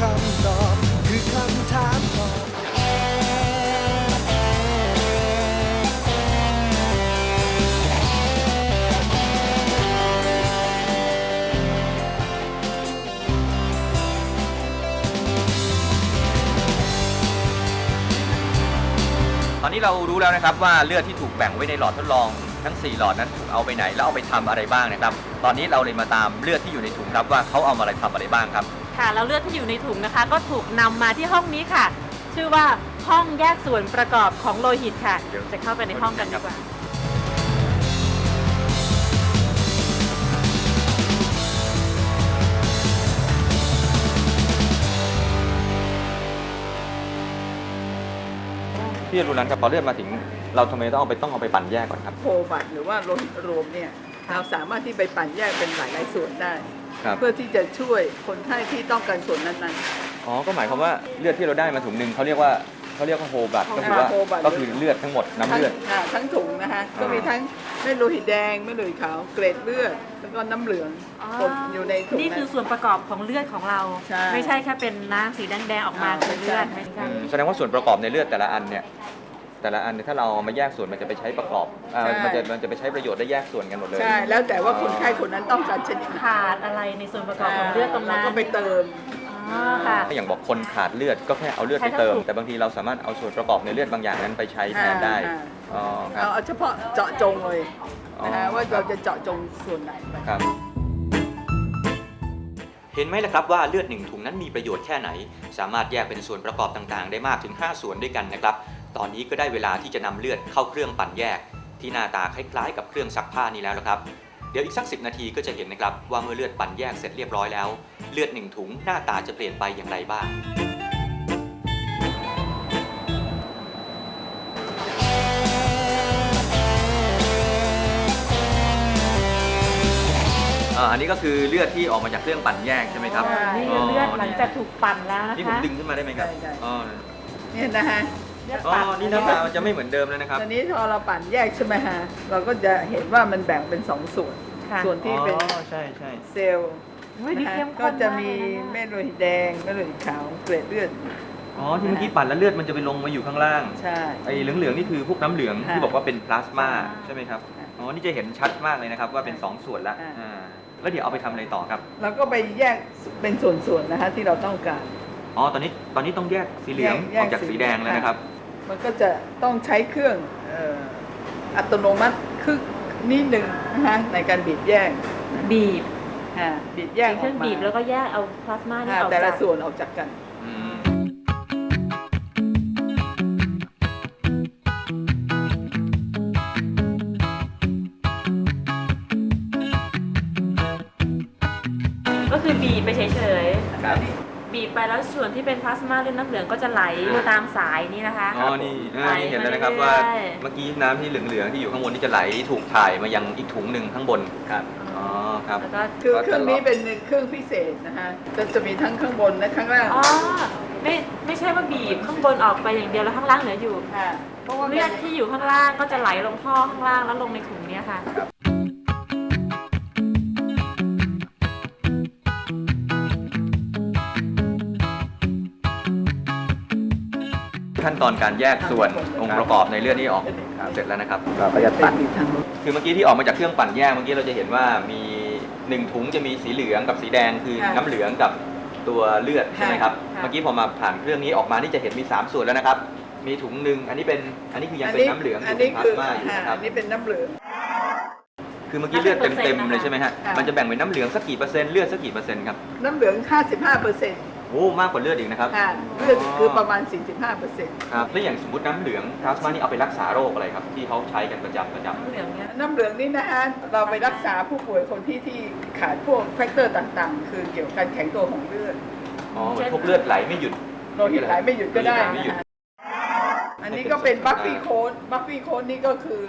คำตอบ คือคำถามตอบตอนนี้เรารู้แล้วนะครับว่าเลือดที่ถูกแบ่งไว้ในหลอดทดลองทั้ง 4 หลอดนั้นถูกเอาไปไหนแล้วเอาไปทำอะไรบ้างนะครับ ตอนนี้เราเลยมาตามเลือดที่อยู่ในถุงครับว่าเขาเอามาอะไรทำอะไรบ้างครับ ค่ะแล้วเลือดที่อยู่ในถุงนะคะ ก็ถูกนำมาที่ห้องนี้ค่ะ ชื่อว่าห้องแยกส่วนประกอบของโลหิตค่ะ เดี๋ยว จะเข้าไปในห้องกันดีกว่า พี่รุนันครับพอเลือดมาถึงเราทำไมต้องเอาไปต้องเอาไปปั่นแยกก่อนครับโคบัตหรือว่าโลหิตรวมเนี่ย เราสามารถที่ไปปั่นแยกเป็นหลายๆส่วนได้ ครับ เพื่อที่จะช่วยคนไข้ที่ต้องการส่วนนั้น อ๋อ ก็หมายความว่าเลือดที่เราได้มาถุงหนึ่งเขาเรียกว่าเขาเรียกว่าโฮบัตก็คือว่าโฮบัต ก็คือเลือดทั้งหมดๆน้ำทั้งเลือด อ่าทั้งถุงนะคะอ่าก็มีทั้งเม็ดโลหิตแดงเม็ดโลหิตขาวเกล็ดเลือดแล้วก็น้ำเหลืองกบอยู่ในถุงนี่นั้คือนส่วนประกอบของเลือดของเรา ใช่ไม่ใช่แค่เป็นน้ำสีแดงๆออกมาอ่า คือเลือดไม่ไม่ใช่ใช่ อืมแสดงว่าส่วนประกอบในเลือดแต่ละอันเนี่ย แต่ละอันเนี่ยถ้าเราเอามาแยกส่วนมันจะไปใช้ประกอบอ่ามันจะมันจะไปใช้ประโยชน์ได้แยกส่วนกันหมดเลย ใช่แล้วแต่ว่าคนไข้คนนั้นต้องการชนิดไหนขาดอะไรในส่วนประกอบของเลือดตรงนั้นก็ไปเติม อ๋อค่ะ ถ้าอย่างบอกคนขาดเลือดก็แค่เอาเลือดใช้ไปทั้งเติมถุงแต่บางทีเราสามารถเอาส่วนประกอบในเลือดบางอย่างนั้นไปใช้แทนได้อ่า อ๋อครัเอาบเอาเฉพาะเจาะจงเลยนะฮะอ๋อ ว่าเราจะเจาะจงส่วนไหนไป ครับ เห็นไหมล่ะครับว่าเลือดหนึ่งถุงนั้นมีประโยชน์แค่ไหน สามารถแยกเป็นส่วนประกอบต่างๆ ได้มากถึง 5 ส่วนด้วยกันนะครับ ตอนนี้ก็ได้เวลาที่จะนำเลือดเข้าเครื่องปั่นแยก ที่หน้าตาคล้ายๆ กับเครื่องซักผ้านี้แล้วละครับ เดี๋ยวอีกสัก 10 นาทีก็จะเห็นนะครับว่าเมื่อเลือดปั่นแยกเสร็จเรียบร้อยแล้ว เลือดหนึ่งถุงหน้าตาจะเปลี่ยนไปอย่างไรบ้างอ่าอันนี้ก็คือเลือดที่ออกมาจากเครื่องปั่นแยกใช่ไหมครับใช่นี่คือเลือดหลังจากถูกปั่นแล้วนะนี่ผมคะดึงขึ้นมาได้ไหมครับได้ได้อ๋อเนี่ยนะฮะ เลือดอ๋อปั่นนี่หน้าตามันจะไม่เหมือนเดิมแล้วนะครับ ตอนนี้พอเราปั่นแยกใช่ไหมฮะเราก็จะเห็นว่ามันแบ่งเป็นสองส่วน ค่ะ ส่วนที่เป็นอ๋อใช่ใช่เซลล์เฮ้ยนี่นะฮะเข้มก็ข้นจะมากมีเลยนเม็ดโลหิตแดงเม็ดโลหิตขาวเกล็ดเลือดอ๋อที่เมื่อกี้ปั่นแล้วเลือดมันจะไปลงมาอยู่ข้างล่าง ใช่ ไอ้เหลืองๆนี่คือพวกน้ำเหลืองค่ะที่บอกว่าเป็นพลาสมาค่ะ ใช่ไหมครับ ค่ะ อ๋อ นี่จะเห็นชัดมากเลยนะครับว่าเป็น 2 ส่วนละค่ะอ่าแล้วเดี๋ยวเอาไปทำอะไรต่อครับ เราก็ไปแยกเป็นส่วนๆนะฮะที่เราต้องการ อ๋อ ตอนนี้ตอนนี้ต้องแยกสีเหลืองแยกแยอกอกจากสีแดงแล้วนะครับ มันก็จะต้องใช้เครื่องเอ่ออัตโนมัติคือนิดหนึ่งนะฮะในการบีบแยกบีบอ่าบีบแยกเครื่องกมาบีบแล้วก็แยกเอาพลาสมานี่อ่าออกแต่ละจากส่วนออกจากกันอืมก็คือบีบไปเฉยครับๆ บีบไปแล้วส่วนที่เป็นพลาสมาเลือดน้ำเหลืองก็จะไหลตามสายนี่นะคะอ๋อนี่อ่าไหลนี่เห็นแล้วนะครับมาว่าเรื่อยๆเมื่อกี้น้ำที่เหลืองๆที่อยู่ข้างบนนี่จะไหลถูกถ่ายมายังอีกถุงหนึ่งข้างบนครับ อ๋อครับ แล้วก็คือก็จะเครื่องนี้เป็นเครื่องพิเศษนะฮะจะจะมีทั้งข้างบนและข้างล่างอ๋อไม่ไม่ใช่ว่าบีบข้างบนออกไปอย่างเดียวแล้วข้างล่างเหลืออยู่ค่ะเพราะว่าเลือดที่อยู่ข้างล่างก็จะไหลลงท่อข้างล่างแล้วลงในถุงเนี้ยค่ะ ขั้นตอนการแยกส่วนองค์ประกอบในเลือดนี่ออกเสร็จแล้วนะครับ เราก็จะเป็ตันดอีกทางหนึ่งคือเมื่อกี้ที่ออกมาจากเครื่องปั่นแยกเมื่อกี้เราจะเห็นว่ามีหนึ่งถุงจะมีสีเหลืองกับสีแดงคือค่ะน้ำเหลืองกับตัวเลือดใช่ไหมครับ ค่ะ เมื่อกี้พอมาผ่านเครื่องนี้ออกมานี่จะเห็นมี 3 ส่วนแล้วนะครับ มีถุงหนึ่งอันนี้เป็นอันนี้คือยังเป็นน้ำเหลืองออันยู่เป็นี้นพลาคืสอมาอยู่อ่านะครับ อันนี้เป็นน้ำเหลือง คือเมื่อกี้เลือดเต็มๆเลยใช่ไหมฮะ ค่ะ มันจะแบ่งเป็นน้ำเหลืองสักกี่เปอร์เซ็นต์เลือดสักกี่เปอร์เซ็นต์ครับ น้ำเหลือง 55เปอร์เซ็นต์ โอ้มากกว่าเลือดอีกนะครับ ค่ะเลือดคือประมาณ 45เปอร์เซ็นต์ครับแล้วอย่างสมมติน้ำเหลืองพลาสมานี่เอาไปรักษาโรคอะไรครับ ที่เขาใช้กันประจำประจำน้ำเหลืองเนี้ย น้ำเหลืองนี่นะฮะเราไปรักษาผู้ป่วยคนที่ที่ขาดพวกแฟกเตอร์ต่างๆ คือเกี่ยวกับการแข็งตัวของเลือดอ๋อเหมือนพวกเลือดไหลไม่หยุด โลหิตไหลไม่หยุดก็ได้ไม่นะหยุดฮะอันนี้ก็เป็นบัฟฟี่โค้ดบัฟฟี่โค้ดนี่ก็คือ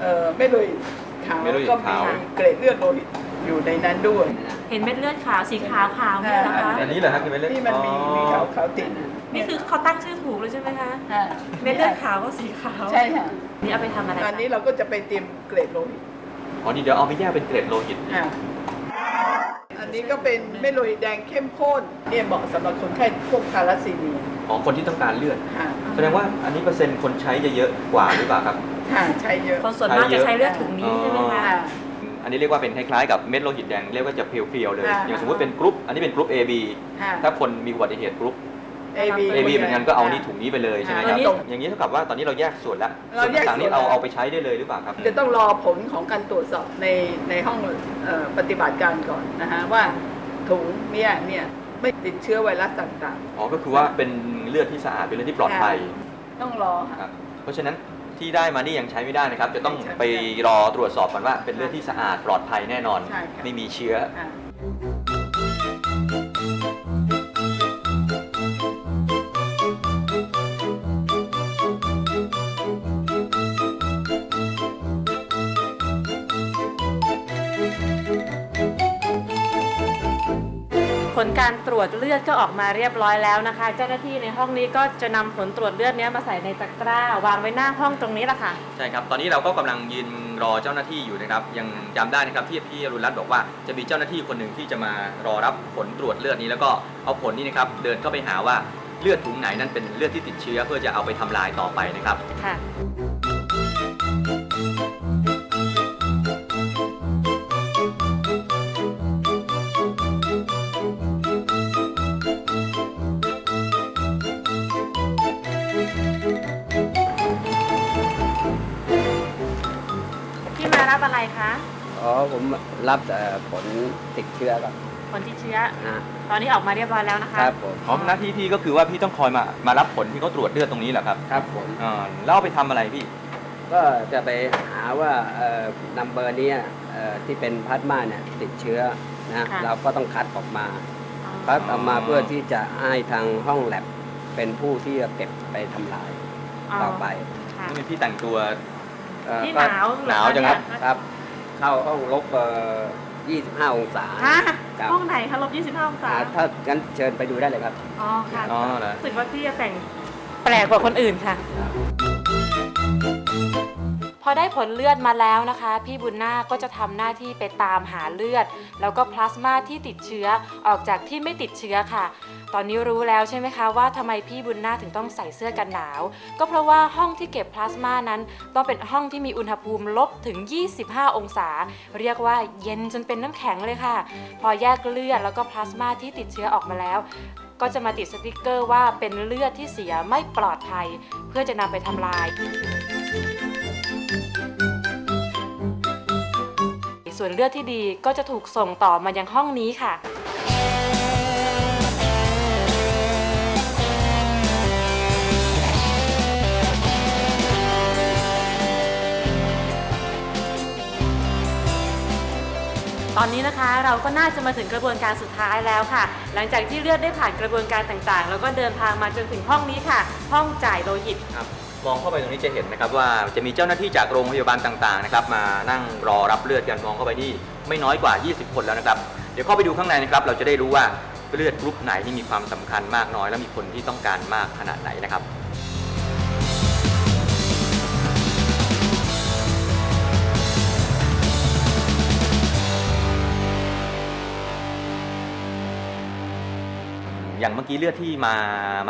เอ่อไม่โลหิตขาวเม็ดโลหิตก็ขาวมีเกล็ดเลือดโลหิต อยู่ในนั้นด้วยเห็นเม็ดเลือดขาวสีขาวขาวๆเนี่ยนะคะ อันนี้เหรอครับคือไม่เลือดนี่มันมีมีขาวขาวติดนี่คือเขาตั้งชื่อถูกเลยใช่ไหมคะอ่าเม็ดเลือดขาวก็สีขาวใช่ค่ะนี่เอาไปทำอะไรตอนนี้เราก็จะไปเตรียมเกล็ดโลหิตอ๋อนี่เดี๋ยวเอาไปแยกเป็นเกล็ดโลหิตอ่าอันนี้ก็เป็นเม็ดโลหิตแดงเข้มข้นเนี่ยเหมาะสำหรับคนไข้พวกทาลัสซีเมียอ๋อคนที่ต้องการเลือด ค่ะแสดงว่าอันนี้เปอร์เซ็นต์คนใช้จะเยอะกว่าหรือเปล่าครับ ค่ะใช้เยอะ คนส่วนมากจะใช้เลือดถุงนี้ใช่ไหมคะ ค่ะ อันนี้เรียกว่าเป็นคล้ายๆกับเม็ดโลหิตแดงเรียกว่าจะเพียวๆเลยค่ะอย่างสมมติเป็นกรุ๊ปอันนี้เป็นกรุ๊ป AB ค่ะ ถ้าคนมีอุบัติเหตุกรุ๊ป AB AB เหมือนกันก็เอานี่ถุงนี้ไปเลยใช่ไหมครับค่ะอย่างนี้เท่ากับว่าตอนนี้เราแยกส่วนแล้วเราส่วนแยกต่างๆนี่ส่วนเราแล้วเอาไปใช้ได้เลยหรือเปล่าครับ จะต้องรอผลของการตรวจสอบในในห้องเอ่อปฏิบัติการก่อนนะฮะว่าถุงเนี่ยเนี่ยไม่ติดเชื้อไวรัสต่าง อ๋อ ก็คือว่าเป็นเลือดที่สะอาดเป็นเลือดที่ปลอดภัยๆ ต้องรอค่ะ ครับเพราะฉะนั้น ที่ได้มานี่ยังใช้ไม่ได้นะครับ จะต้องใช้ไม่ได้ไปรอตรวจสอบก่อนว่าเป็นเลือดที่สะอาดปลอดภัยแน่นอน ใช่ค่ะ ไม่มีเชื้อค่ะ รตรวจเลือดก็ออกมาเรียบร้อยแล้วนะคะ เจ้าหน้าที่ในห้องนี้ก็จะนำผลตรวจเลือดเนี้ยมาใส่ในตะกร้า วางไว้หน้าห้องตรงนี้แหละค่ะ ใช่ครับ ตอนนี้เราก็กำลังยืนรอเจ้าหน้าที่อยู่นะครับ ยังจำได้นะครับที่พี่อรุณรัตน์บอกว่าจะมีเจ้าหน้าที่คนหนึ่งที่จะมารอรับผลตรวจเลือดนี้แล้วก็เอาผลนี้นะครับเดินเข้าไปหาว่าเลือดถุงไหนนั้นเป็นเลือดที่ติดเชื้อเพื่อจะเอาไปทำลายต่อไปนะครับ ค่ะ ผมรับแต่ผลติดเชื้อครับผลที่เชื้อ นะตอนนี้ออกมาเรียบร้อยแล้วนะคะครับผมอ๋อหน้าที่พี่ก็คือว่าพี่ต้องคอยมามารับผลที่เขาตรวจเลือดตรงนี้แหละครับครับผมอ่าแล้วเอาไปทำอะไรพี่ ก็จะไปหาว่าเอ่อนัมเบอร์นี้เอ่อที่เป็นพลาสมาเนี่ยติดเชื้อนะค่ะ เราก็ต้องคัดออกมาอ๋อคัดออกมาเพื่อที่จะให้ทางห้องแลบเป็นผู้ที่จะเก็บไปทำลายต่อไปค่ะนี่เป็นพี่แต่งตัว เอ่อนี่ก็หนาวหนาวจังครับครับ เข้าห้องลบเอ่อ25 องศา ฮะครับ ห้องไหนคะลบ25องศาอ่าถ้างั้นเชิญไปดูได้เลยครับ อ๋อค่ะอ๋อเหรอ รู้สึกว่าพี่จะแต่งแปลกกว่าคนอื่นค่ะ พอได้ผลเลือดมาแล้วนะคะ พี่บุญนาคก็จะทำหน้าที่ไปตามหาเลือด แล้วก็พลาสมาที่ติดเชื้อออกจากที่ไม่ติดเชื้อค่ะ ตอนนี้รู้แล้วใช่ไหมคะว่าทำไมพี่บุญนาถึงต้องใส่เสื้อกันหนาว ก็เพราะว่าห้องที่เก็บพลาสมานั้น ต้องเป็นห้องที่มีอุณหภูมิลบถึง 25 องศา เรียกว่าเย็นจนเป็นน้ำแข็งเลยค่ะ พอแยกเลือดแล้วก็พลาสมาที่ติดเชื้อออกมาแล้วก็จะมาติดสติกเกอร์ว่าเป็นเลือดที่เสียไม่ปลอดภัย เพื่อจะนำไปทำลาย ส่วนเลือดที่ดีก็จะถูกส่งต่อมายังห้องนี้ค่ะ ตอนนี้นะคะเราก็น่าจะมาถึงกระบวนการสุดท้ายแล้วค่ะ หลังจากที่เลือดได้ผ่านกระบวนการต่างๆ แล้วก็เดินทางมาจนถึงห้องนี้ค่ะ ห้องจ่ายโลหิต ครับมองเข้าไปตรงนี้จะเห็นนะครับว่าจะมีเจ้าหน้าที่จากโรงพยาบาลต่างๆนะครับมานั่งรอรับเลือดกันมองเข้าไปนี่ไม่น้อยกว่า 20 คนแล้วนะครับเดี๋ยวเข้าไปดูข้างในนะครับเราจะได้รู้ว่าเลือดกรุ๊ปไหนที่มีความสำคัญมากน้อย และมีคนที่ต้องการมากขนาดไหนนะครับ อย่างเมื่อกี้เลือดที่มา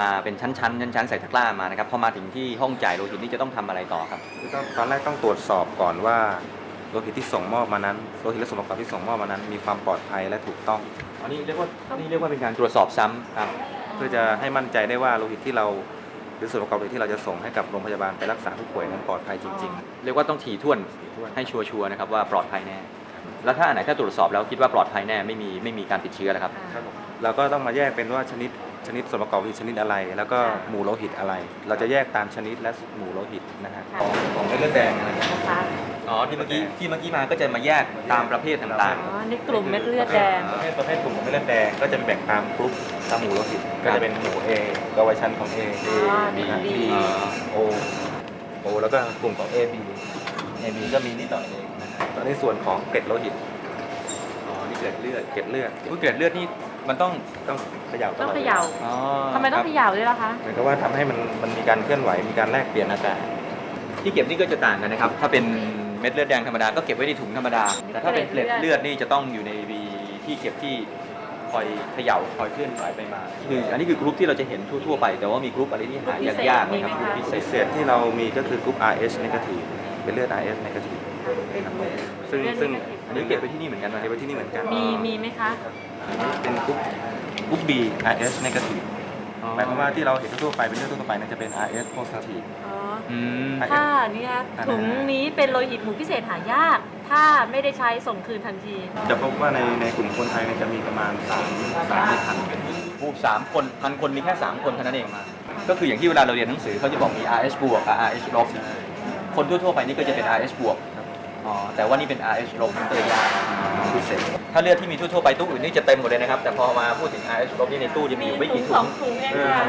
มาเป็นชั้นๆชั้นๆใส่ตะกร้ามานะครับพอมาถึงที่ห้องจ่ายโลหิตนี่จะต้องทำอะไรต่อครับคือต้องตอนแรกต้องตรวจสอบก่อนว่าโลหิตที่ส่งมอบมานั้นโลหิตและส่วนประกอบที่ส่งมอบมานั้น มีความปลอดภัยและถูกต้อง อันนี้เรียกว่านี่เรียกว่าเป็นการตรวจสอบซ้ำครับเพื่อจะให้มั่นใจได้ว่าโลหิตที่เราหรือส่วนประกอบโลหิตที่เราจะส่งให้กับโรงพยาบาลไปรักษาผู้ป่วยนั้นปลอดภัยจริงเรียกว่าต้องถี่ถ้วนๆทั่วให้ชัวร์ๆนะครับว่าปลอดภัยแน่ แล้วถ้าอันไหนถ้าตรวจสอบแล้วคิดว่าปลอดภัยแน่ไม่มีไม่มีการติดเชื้อแล้วครับ ครับผม เราก็ต้องมาแยกเป็นว่าชนิดชนิดส่วนประกอบโลหิตชนิดอะไร แล้วก็ค่ะหมู่โลหิตอะไร เราจะแยกตามชนิดและหมู่โลหิตนะฮะค่ะของเลือดแดงอะไรนะคะอ๋อที่เมื่อกี้ที่เมื่อกี้มาก็จะมาแยกตามประเภทต่างอ๋อในกลุ่มเม็ดเลือดแดง ประเภทประเภทกลุ่มของเม็ดเลือดแดงก็จะแบ่งตามกรุ๊ปตามหมู่โลหิตก็จะเป็นหมู่ A ก็ไวชันของ A อ๋อนะฮะ B B O O แล้วก็กลุ่มของ A B A B ก็มีนิดหน่อยเองนะฮะตอนนี้ส่วนของเกล็ดโลหิต ๆอ๋อนี่เกล็ดเลือดเกล็ดเลือดอุ๊ยเกล็ดเลือดนี่ มันต้องต้องเขย่าตต้ลองอดเขวลย่า อ๋อทำไมต้องเขย่าด้วยล่ะคะเหมือนกับว่าทำให้มันมันมีการเคลื่อนไหวมีการแลกเปลี่ยนอากาศที่เก็บนี่ก็จะต่างกันนะครับ ถ้าเป็นเม็ดเลือดแดงธรรมดาก็เก็บไว้ในถุงธรรมดา แต่ถ้าเป็นเกล็ดเลือดนี่จะต้องอยู่ใน B ที่เก็บที่คอยเขย่าคอยเคลื่อนไหวไปมา คืออันนี้คือกรุ๊ปที่เราจะเห็นทั่วๆไป แต่ว่ามีกรุ๊ปอะไรที่หายากๆไหมครับกรุ๊ปพิเศพิษ เศษที่เรามีก็คือกรุ๊ป RH negative เป็นเลือด RH negative ครับซึ่งซึ่งอันนี้เก็บไปที่นี่เหมือนกันไหมเก็บไว้ที่นี่เหมือนกันมีมีไหมคะอันนี้เป็นกรุ๊ปกรุ๊ป B RH negative หมายความว่าที่เราเห็นทั่วๆไปเป็นเลือดทั่วๆไปนั่นจะเป็น RH positive อ๋ออืมถ้าเนี่ยถุงนี้เป็นโลหิตหมู่พิเศษหายาก ถ้าไม่ได้ใช้ส่งคืนทันที จะพบว่าในในกลุ่มคนไทยเนี่ยจะมีประมาณ3 3พันผู้สามคนพันคนมีแค่ 3 คนเท่านั้นเองมาก็คืออย่างที่เวลาเราเรียนหนังสือเขาจะบอกมี RH บวกกับ RH ลบคนทั่วๆไปนี่ก็จะเป็น RH บวก อ๋อแต่ว่านี่เป็น RH ลบมันก็เลยยากพิเศษถ้าเลือดที่มีทั่วๆไปตู้อื่นนี่จะเต็มหมดเลยนะครับ แต่พอมาพูดถึง RH ลบนี่ในตู้จะมีอยู่ไม่กี่ถุสองงถุงเองค่ะ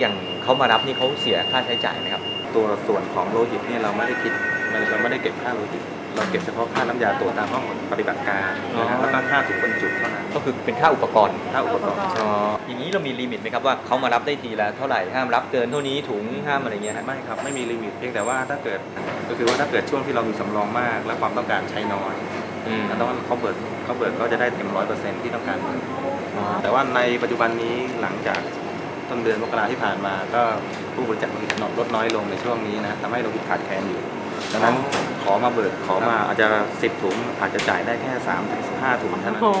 อย่างเขามารับนี่เขาเสียค่าใช้จ่ายไหมครับ ตัวส่วนของโลหิตเนี่ยเราไม่ได้คิดมันเราไม่ได้เก็บค่าโลหิต เราเก็บเฉพาะค่าน้ำยาตรวจตามห้องปฏิบัติการนะฮะอ๋อแล้วก็ค่าถุงบรรจุเท่านั้นก็คือเป็นค่าอุปกรณ์ค่าอุปกรณ์อ๋ออย่างนี้เรามีลิมิตไหมครับว่าเขามารับได้ทีละเท่าไหร่ห้ามรับเกินเท่านี้ถุงห้ามอะไรเงี้ยฮะไม่ครับไม่มีลิมิตเพียงแต่ว่าถ้าเกิดก็คือว่าถ้าเกิดช่วงที่เรามีสำรองมาก และความต้องการใช้น้อยอืม แล้วต้องเขาเบิกเขาเบิกก็จะได้เต็มร้อยเปอร์เซ็นต์ที่ต้องการเบิกอ๋อแต่ว่าในปัจจุบันนี้หลังจากต้นเดือนมกราที่ผ่านมา ก็ผู้บริจาคโลหิตลดน้อยลงในช่วงนี้นะทำให้โลหิตขาดแคลนอยู่ดังนั้น ขอมาเบิกขอมาอาจจะสิบถุงอาจจะจ่ายได้แค่สามถึงห้าถุงเท่านั้นโอ้โห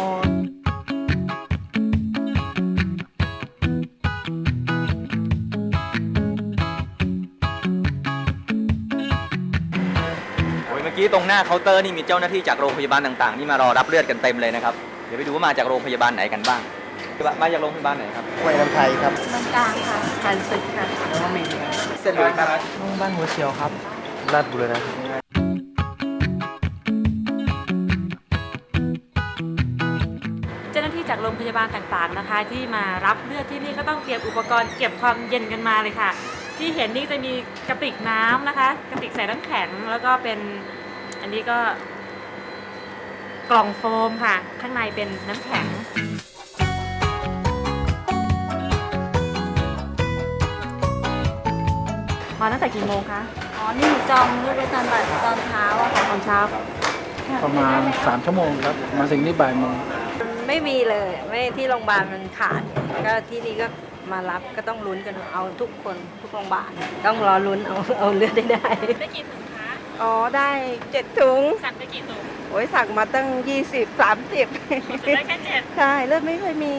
โอ้ยเมื่อกี้ตรงหน้าเคาน์เตอร์นี่มีเจ้าหน้าที่จากโรงพยาบาลต่างๆ นี่มารอรับเลือดกันเต็มเลยนะครับ เดี๋ยวไปดูว่ามาจากโรงพยาบาลไหนกันบ้าง มาจากโรงพยาบาลไหนครับไว้น้ำไทยครับน้ำกลางค่ะการศึกค่ะเส้นหลุยส์ครับบ้านหัวเฉียวครับลาดบุรณะ พยาบาลต่างๆนะคะ ที่มารับเลือดที่นี่ก็ต้องเตรียมอุปกรณ์เก็บความเย็นกันมาเลยค่ะ ที่เห็นนี่จะมีกระติกน้ำนะคะ กระติกใส่น้ำแข็งแล้วก็เป็นอันนี้ก็กล่องโฟมค่ะ ข้างในเป็นน้ำแข็งมาตั้งแต่กี่โมงคะ อ๋อ นี่หนูจองเลือกประจำบัตรตอนเช้าอะค่ะ ตอนเช้า ประมาณ 3 ชั่วโมงครับ มาถึงนี่บ่ายโมง ไม่มีเลยไม่ที่โรงพยาบาลมันขาด ก็ที่นี่ก็มารับก็ต้องลุ้นกันเอาทุกคนทุกโรงพยาบาลต้องรอลุ้นเอาเอาเลือดได้ได้ได้กี่ถุงคะ อ๋อได้เจ็ดถุง สั่งไปกี่ถุงโอ้ยสั่งมาตั้ง 20 30ได้แค่เจ็ดใช่เลือดไม่เคยมี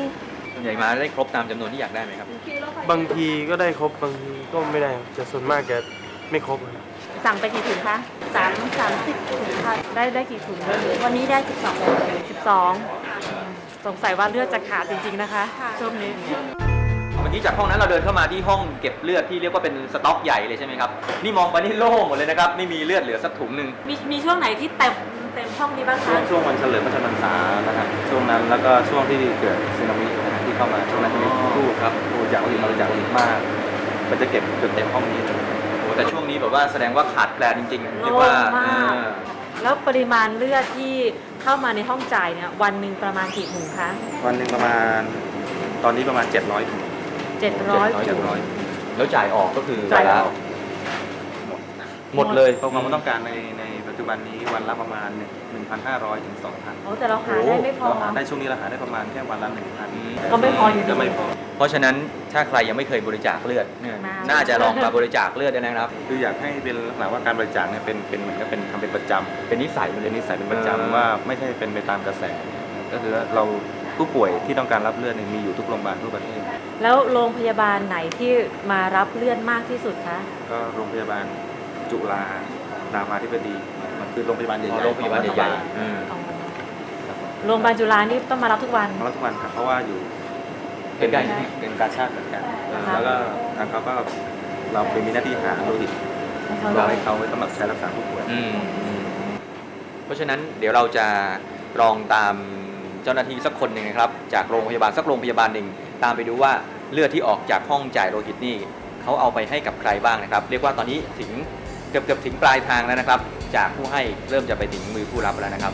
ส่วนใหญ่มาได้ครบตามจำนวนที่อยากได้ไหมครับ บางทีก็ได้ครบบางทีก็ไม่ได้ครับแต่ส่วนมากจะไม่ครบครับสั่งไปกี่ถุงคะสามสามสิบถุงค่ะ ได้ได้กี่ถุงวันนี้ได้12ถุงสิบสอง สงสัยว่าเลือดจะขาดจริง ๆ นะคะค่ะช่วงนี้เมื่อกี้จากห้องนั้นเราเดินเข้ามาที่ห้องเก็บเลือดที่เรียกว่าเป็นสต็อกใหญ่เลยใช่ไหมครับ นี่มองไปนี่โล่งหมดเลยนะครับ ไม่มีเลือดเหลือสักถุงหนึ่งมีมีช่วงไหนที่เต็มเต็มห้องนี้บ้างช่วคะงช่วงวันเฉลิมพระชนมพรรษานะครับ ช่วงนั้นแล้วก็ช่วงที่เกิดสึนามินะฮะที่เข้ามาช่วงนั้นจะมีผู้ครับผู้จากโลหิตมาบริจาคโลหิตมากมันจะเก็บเกือบเต็มห้องนี้เลย โอ้แต่ช่วงนี้แบบว่าแสดงว่าขาดแคลนจริงๆเรียกว่าโล่งมาก เออ แล้วปริมาณเลือดที่เข้ามาในห้องจ่ายเนี่ยวันหนึ่งประมาณกี่ถุงคะ วันหนึ่งประมาณตอนนี้ประมาณ 700ถุงเจ็ดร้อยเจ็ดถุงร้อยแล้วจ่ายออกก็คือจ่ายวันอละอก หมดเลยเพราะความต้องการในในปัจจุบันนี้วันละประมาณ 1,500 ถึง 2,000โอ้แต่เราหาได้ไม่พอ เราหาได้ช่วงนี้เราหาได้ประมาณแค่วันละ1,000ก็ไม่พออยู่ดี ก็ไม่พอ เพราะฉะนั้นถ้าใครยังไม่เคยบริจาคเลือดเนี่ยมาน่าจะลองมาบริจาคเลือดด้วยนะครับ คืออยากให้เป็นลักษณะว่าการบริจาคเนี่ยเป็นเป็นเหมือนกับเป็นทำเป็นประจำเป็นนิสัยมันเลเป็ยนนิสัยเป็นประเออจำว่าไม่ใช่เป็นไปตามกระแส ก็คือว่าเราผู้ป่วยที่ต้องการรับเลือดเนี่ยมีอยู่ทุกโรงพยาบาลทั่วประเทศ แล้วโรงพยาบาลไหนที่มารับเลือดมากที่สุดคะ ก็โรงพยาบาลจุฬารามาธิบดีมัน คือโรงพยาบาลใหญ่อ๋อๆโรงพยาบาลใหญ่ของรัฐๆอืมโรงพยาบาลจุฬานี่ต้องมารับทุกวัน ของรัฐบาลครับเพราะว่าอยู่ใกล้ๆเป็นการชาติเหมือนกันเออค่ะแล้วก็ทางเขาก็เราเป็นมีหน้าที่หาโลหิตเราให้เขาไว้สำหรับใช้รักษาผู้ป่วย อืมอืมเพราะฉะนั้นเดี๋ยวเราจะลองตามเจ้าหน้าที่สักคนหนึ่งนะครับ จากโรงพยาบาลสักโรงพยาบาลหนึ่งตามไปดูว่าเลือดที่ออกจากห้องจ่ายโลหิตนี่เขาเอาไปให้กับใครบ้างนะครับ เรียกว่าตอนนี้ถึง เกือบเกือบถึงปลายทางแล้วนะครับ จากผู้ให้เริ่มจะไปถึงมือผู้รับแล้วนะครับ